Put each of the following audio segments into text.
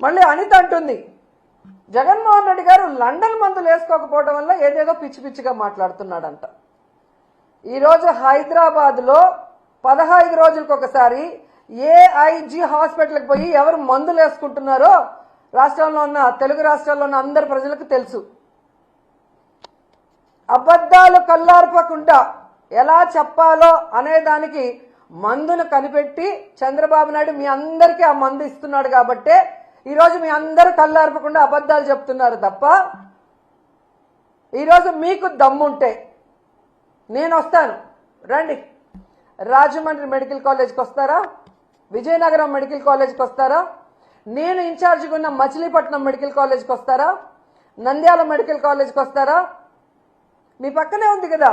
మళ్ళీ అనిత అంటుంది జగన్మోహన్ రెడ్డి గారు లండన్ మందులు వేసుకోకపోవడం వల్ల ఏదేదో పిచ్చి పిచ్చిగా మాట్లాడుతున్నాడంట. ఈరోజు హైదరాబాద్లో పదహైదు రోజులకు ఒకసారి ఏఐజీ హాస్పిటల్కి పోయి ఎవరు మందులు వేసుకుంటున్నారో రాష్ట్రంలో ఉన్న తెలుగు రాష్ట్రాల్లో ఉన్న అందరి ప్రజలకు తెలుసు. అబద్ధాలు కల్లార్పకుండా ఎలా చెప్పాలో అనే దానికి మందును కనిపెట్టి చంద్రబాబు నాయుడు మీ అందరికీ ఆ మందు ఇస్తున్నాడు కాబట్టే ఈరోజు మీ అందరూ కళ్ళార్పకుండా అబద్ధాలు చెప్తున్నారు తప్ప ఈరోజు మీకు దమ్ముంటే నేను వస్తాను. రండి. రాజమండ్రి మెడికల్ కాలేజ్కి వస్తారా? విజయనగరం మెడికల్ కాలేజ్కి వస్తారా? నేను ఇన్ఛార్జిగా ఉన్న మచిలీపట్నం మెడికల్ కాలేజ్కి వస్తారా? నంద్యాల మెడికల్ కాలేజ్కి వస్తారా? మీ పక్కనే ఉంది కదా.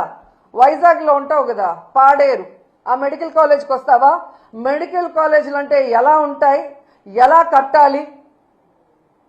వైజాగ్లో ఉంటావు కదా. పాడేరు. ఆ మెడికల్ కాలేజ్కి వస్తావా? మెడికల్ కాలేజీలు అంటే ఎలా ఉంటాయి? ఎలా కట్టాలి?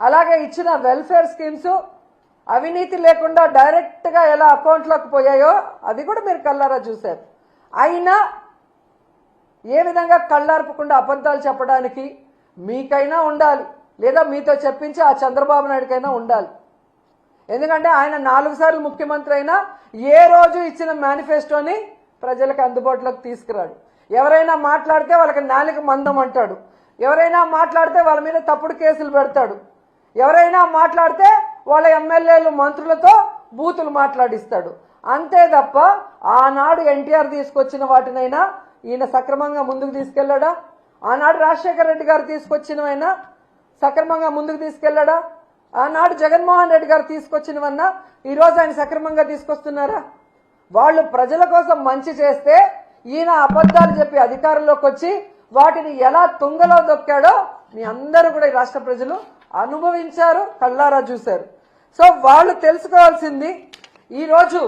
అలాగే ఇచ్చిన వెల్ఫేర్ స్కీమ్స్ అవినీతి లేకుండా డైరెక్ట్గా ఎలా అకౌంట్లోకి పోయాయో అది కూడా మీరు కళ్ళారా చూశారు. అయినా ఏ విధంగా కళ్ళార్పకుండా అబద్ధాలు చెప్పడానికి మీకైనా ఉండాలి. లేదా మీతో చెప్పించి ఆ చంద్రబాబు నాయుడికైనా ఉండాలి. ఎందుకంటే ఆయన నాలుగు సార్లు ముఖ్యమంత్రి అయినా ఏ రోజు ఇచ్చిన మేనిఫెస్టోని ప్రజలకు అందుబాటులోకి తీసుకురాడు. ఎవరైనా మాట్లాడితే వాళ్ళకి నాలుగు మందం అంటాడు. ఎవరైనా మాట్లాడితే వాళ్ళ మీద తప్పుడు కేసులు పెడతాడు. ఎవరైనా మాట్లాడితే వాళ్ళ ఎమ్మెల్యేలు మంత్రులతో బూతులు మాట్లాడిస్తాడు. అంతే తప్ప ఆనాడు ఎన్టీఆర్ తీసుకొచ్చిన వాటినైనా ఈయన సక్రమంగా ముందుకు తీసుకెళ్ళాడా ఆనాడు రాజశేఖర రెడ్డి గారు తీసుకొచ్చినవైనా సక్రమంగా ముందుకు తీసుకెళ్ళాడా ఆనాడు జగన్మోహన్ రెడ్డి గారు తీసుకొచ్చినవన్నా ఈరోజు ఆయన సక్రమంగా తీసుకొస్తున్నారా? వాళ్ళు ప్రజల కోసం మంచి చేస్తే ఈయన అబద్ధాలు చెప్పి అధికారంలోకి వచ్చి వాటిని ఎలా తుంగలో దొక్కాడో మీ అందరూ కూడా ఈ రాష్ట్ర ప్రజలు అనుభవించారు కళ్ళారా చూశారు. సో వాళ్ళు తెలుసుకోవాల్సింది ఈరోజు